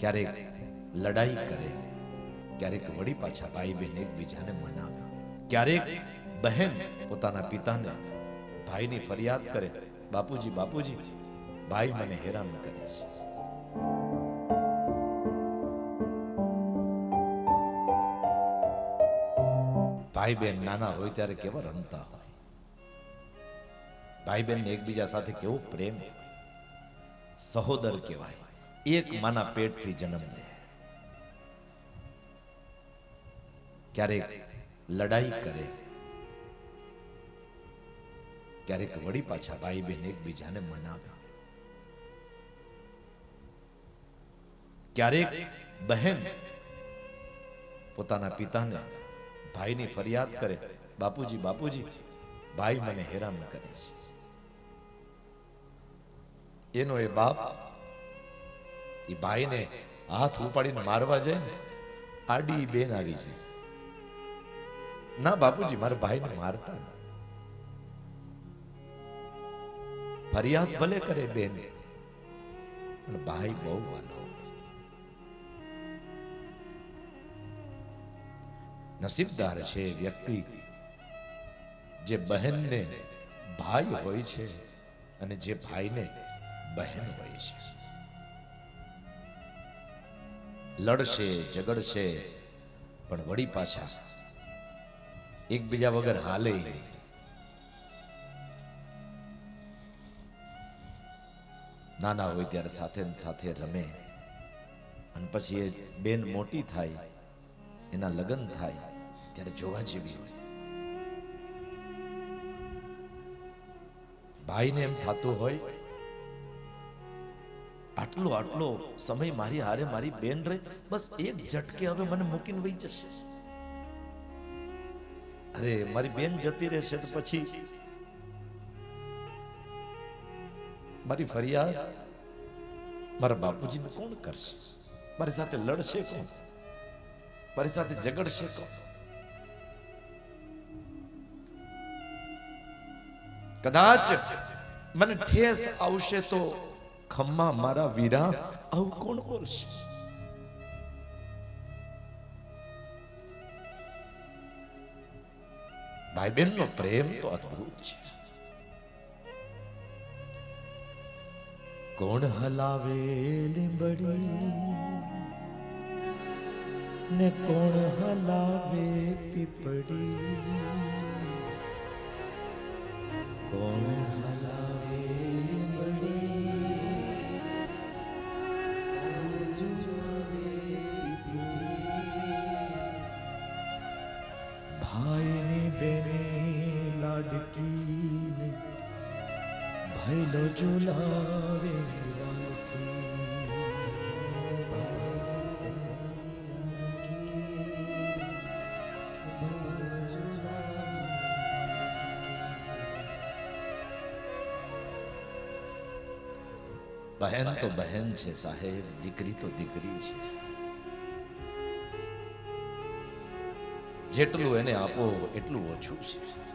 ક્યારેક લડાઈ કરે, ક્યારેક વળી પાછા ભાઈ બહેન એકબીજાને મનાવે. ક્યારેક બહેન પોતાના પિતાને ભાઈની ફરિયાદ કરે, બાપુજી બાપુજી, ભાઈ મને હેરાન કરે છે. ભાઈ બહેન નાના હોય ત્યારે કેવા રમતા હોય. ભાઈ બહેન એકબીજા સાથે કેવો પ્રેમ, સહોદર કહેવાય. એક માના પેટથી જન્મ લે. ક્યારેક લડાઈ કરે, ક્યારેક વળી પાછા ભાઈ બહેન એકબીજાને મનાવે. ક્યારેક બહેન પોતાના પિતાને ભાઈની ફરિયાદ કરે, બાપુજી બાપુજી, ભાઈ મને હેરાન કરે છે. એનો એ બાપ એ ભાઈને હાથ ઉપાડીને મારવા જાય ને, આડી બેન આવી જાય. ના બાપુજી, મારા ભાઈને મારતા ફરિયાદ ભલે કરે બેન, પણ ભાઈ બહુ વાલો નસીબદાર છે વ્યક્તિ જે બહેનને ભાઈ હોય છે અને જે ભાઈને બહેન હોય છે. લડશે, ઝઘડશે, પણ વળી પાછા એકબીજા વગર હાલે નાના હોય ત્યારે સાથે સાથે રમે અને પછી એ બેન મોટી થાય, એના લગ્ન થાય, ત્યારે જોવા જેવી હોય. ભાઈને એમ થતું હોય આટલો આટલો સમય મારી હારે મારી બેન રહે, બસ એક ઝટકે હવે મને મૂકીને વહી જશે. અરે, મારી બેન જતી રહેશે તો પછી? મારી ફરિયાદ? મારા બાપુજીને કોણ કરશે? મારી સાથે લડશે કોણ? મારી સાથે ઝઘડશે કોણ? કદાચ મને ઠેસ આવશે તો ખમ્મા મારા વીરા, આવું કોણ બોલશે? ભાઈ બહેનનો પ્રેમ તો અદ્ભુત છે. કોણ હલાવે લીંબડી? ને કોણ હલાવે પીપડી કોણ ભાઈની બેને લાડકીને ભૈલો ઝુલાવે બહેન તો બહેન છે સાહેબ દીકરી તો દીકરી છે. જેટલું એને આપો એટલું ઓછું છે.